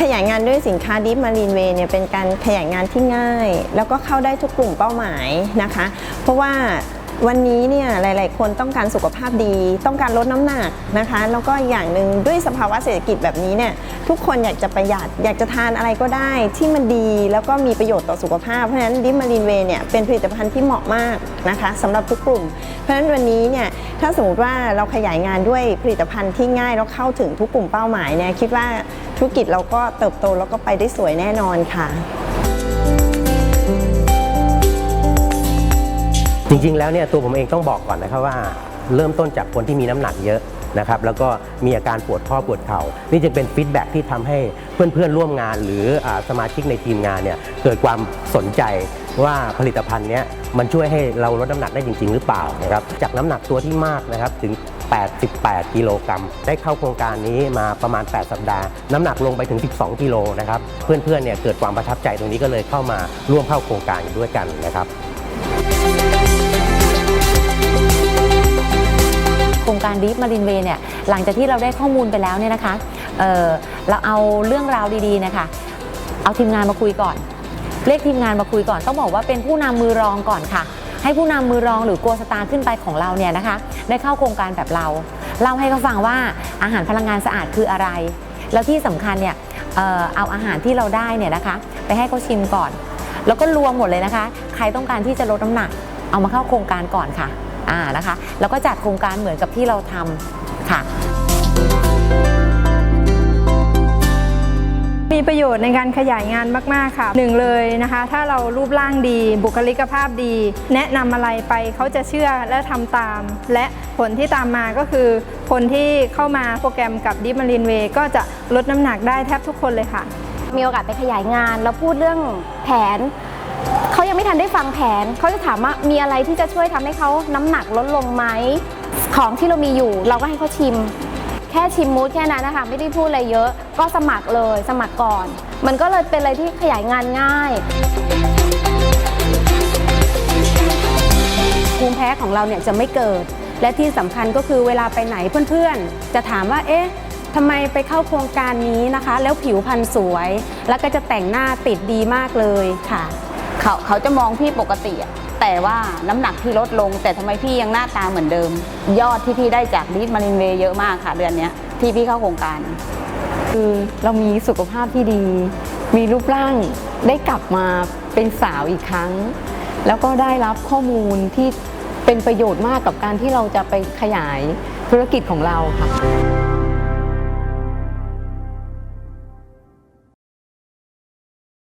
ขยายงานด้วยสินค้าดิฟมารีนเวย์เนี่ยเป็นการขยายงานที่ง่าย แล้วก็เข้าได้ทุกกลุ่มเป้าหมายนะคะ เพราะว่า วันนี้เนี่ยหลาย ๆ คนต้องการสุขภาพดี ต้องการลดน้ำหนักนะคะ แล้วก็อย่างหนึ่งด้วยสภาวะเศรษฐกิจแบบนี้เนี่ยทุกคนอยากจะประหยัดอยากจะทานอะไรก็ได้ที่มันดีแล้วก็มีประโยชน์ต่อสุขภาพ เพราะฉะนั้นดิมารีนเวเนี่ยเป็นผลิตภัณฑ์ที่เหมาะมากนะคะสำหรับทุกกลุ่ม เพราะฉะนั้นวันนี้เนี่ยถ้าสมมติว่าเราขยายงานด้วยผลิตภัณฑ์ที่ง่ายแล้วเข้าถึงทุกกลุ่มเป้าหมายเนี่ยคิดว่าธุรกิจเราก็เติบโตแล้วก็ไปได้สวยแน่นอนค่ะ จริงๆ แล้วเนี่ยตัวผมเองต้องบอกก่อนนะครับว่า เริ่มต้นจากคนที่มีน้ำหนักเยอะนะครับแล้วก็มีอาการปวดข้อปวดเข่า นี่จะเป็นฟีดแบ็กที่ทำให้เพื่อนๆ ร่วมงาน หรืออสมาชิกในทีมงานเนี่ยเกิดความสนใจว่าผลิตภัณฑ์เนี้ยมันช่วยให้เราลดน้ำหนักได้จริง ๆ หรือเปล่านะครับจากน้ำหนักตัวที่มากนะครับถึง 88 กิโลกรัม ได้เข้าโครงการนี้มาประมาณ 8 สัปดาห์ น้ำหนักลงไปถึง 12 กิโลนะครับเพื่อนๆเนี่ยเกิดความประทับใจตรงนี้ก็เลยเข้ามาร่วมเข้าโครงการด้วยกันนะครับ รงการดีฟมารินเวย์เนี่ยหลังจากที่เราได้ข้อมูลไปแล้วเนี่ยนะคะเเราเอาเรื่องราวดีๆนะคะเอาทีมงานมาคุยก่อน เรียกทีมงานมาคุยก่อนต้องบอกว่าเป็นผู้นำมือรองก่อนค่ะ ให้ผู้นำมือรองหรือโกสตาร์ขึ้นไปของเราเนี่ยนะคะ ได้เข้าโครงการแบบเราเล่าให้เขาฟังว่าอาหารพลังงานสะอาดคืออะไร แล้วที่สำคัญเนี่ยเออเอาอาหารที่เราได้เนี่ยนะคะ ไปให้เขาชิมก่อน แล้วก็รวมหมดเลยนะคะ ใครต้องการที่จะลดน้ำหนัก เอามาเข้าโครงการก่อนค่ะ อ่านะคะ แล้วก็จัดโครงการเหมือนกับที่เราทำค่ะ มีประโยชน์ในการขยายงานมาก ๆ ค่ะหนึ่งเลยนะคะ ถ้าเรารูปร่างดี บุคลิกภาพดี แนะนำอะไรไปเขาจะเชื่อและทำตาม และผลที่ตามมาก็คือ คนที่เข้ามาโปรแกรมกับดิฟมารินเวก็จะลดน้ำหนักได้แทบทุกคนเลยค่ะ มีโอกาสไปขยายงาน แล้วพูดเรื่องแผน เขายังไม่ทันได้ฟังแผน เขาจะถามว่ามีอะไรที่จะช่วยทำให้เขาน้ำหนักลดลงไหมของที่เรามีอยู่ เราก็ให้เขาชิม แค่ชิมมูสแค่นั้นนะคะไม่ได้พูดอะไรเยอะ ก็สมัครเลยสมัครก่อน มันก็เลยเป็นอะไรที่ขยายงานง่ายภูมิแพ้ของเราเนี่ยจะไม่เกิด และที่สำคัญก็คือเวลาไปไหนเพื่อนๆ จะถามว่าเอ๊ะทำไมไปเข้าโครงการนี้นะคะ แล้วผิวพรรณสวย แล้วก็จะแต่งหน้าติดดีมากเลยค่ะ เขาเขาจะมองพี่ปกติอะแต่ว่าน้ำหนักพี่ลดลง แต่ทำไมพี่ยังหน้าตาเหมือนเดิม ยอดที่พี่ได้จากดีดมารินเวย์เยอะมากค่ะเดือนเนี้ยที่พี่เข้าโครงการ คือเรามีสุขภาพที่ดี มีรูปร่างได้กลับมาเป็นสาวอีกครั้ง แล้วก็ได้รับข้อมูลที่เป็นประโยชน์มากกับการที่เราจะไปขยายธุรกิจของเราค่ะ